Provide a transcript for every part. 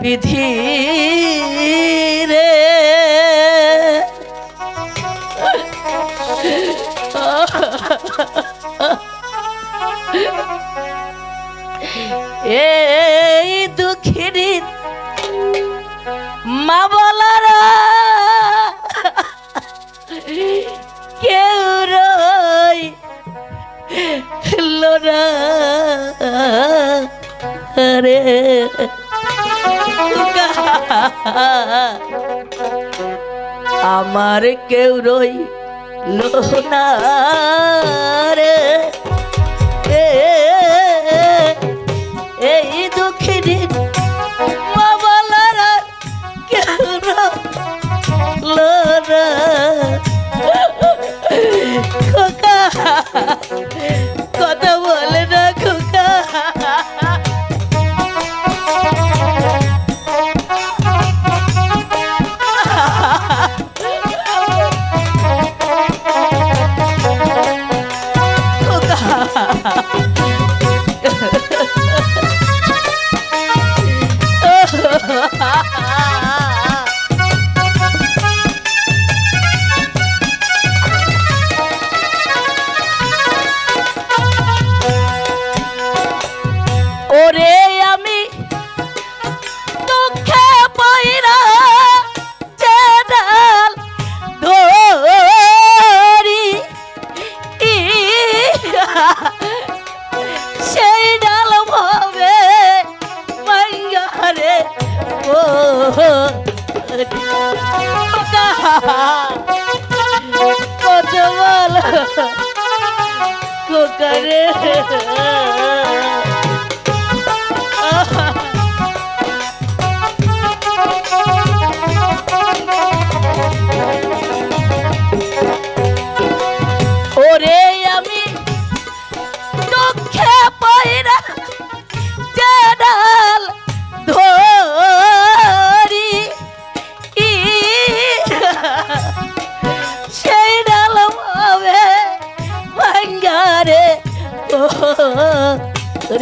বিধি রে। এই দুঃখিনী মা বলারা কেউ রই লোরা রে। আমার কেউ রই লোনা রে এই দুঃখিনী বাবালারা কেউ খোকা। বল কোকারে।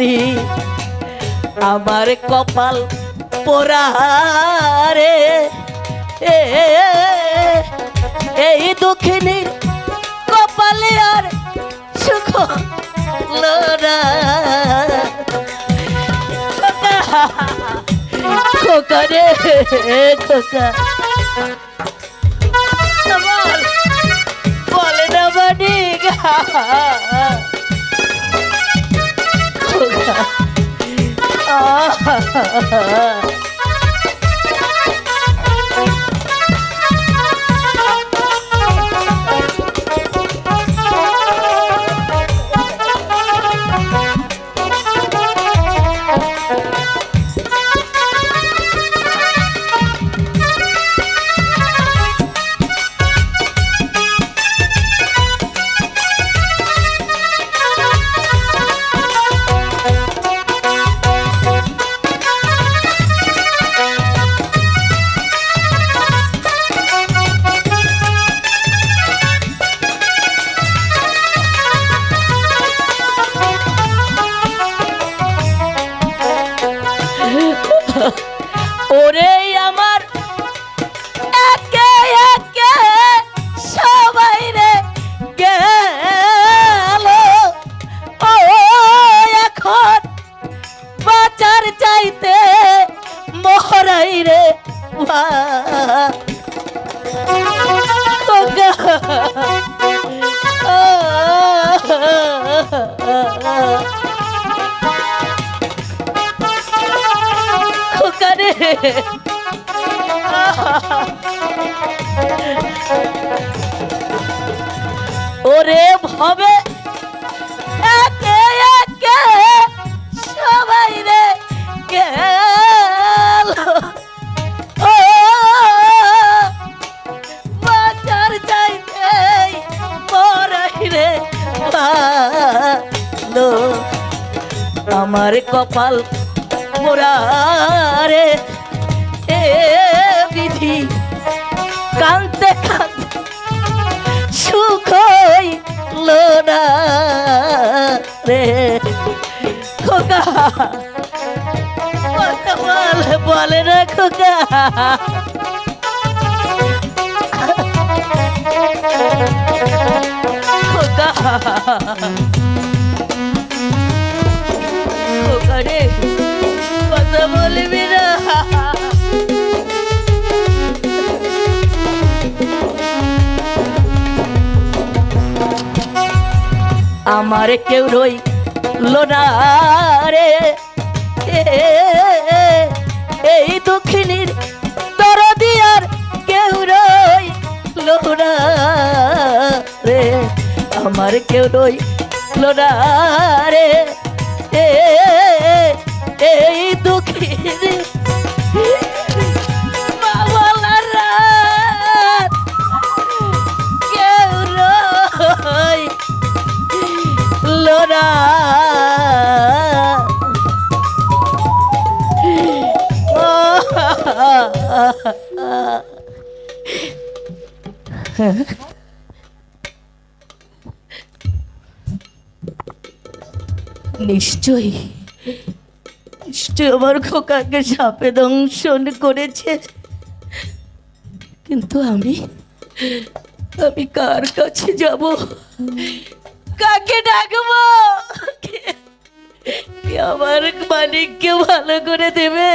রি আমার কপাল পোড়ারে এই দুঃখিনীর কপালে আর সুখ খোকা রে বলে না বানি আহ ওরে ওরে ভবে, একে একে, সবাই রে গেল। বাজার যাইতে পরাই রে ভালো। আমার কপাল মোরারে এ বিধি কানতে কানতে সুখ হইল না রে। খোকা ভালো বলে না খোকা। খোকা খোকা রে, কথা বলবি আমার কেউ রই না রে। এ, এই দক্ষিণীর দরদিয়ার কেউ রই না রে। আমার কেউ রই না রে। এ, নিশ্চয়ই। নিশ্চয় আমার খোকাকে সাপে দংশন করেছে। কিন্তু আমি আমি কার কাছে যাব? কাকে ডাকবো? আমার মালিককে ভালো করে দেবে?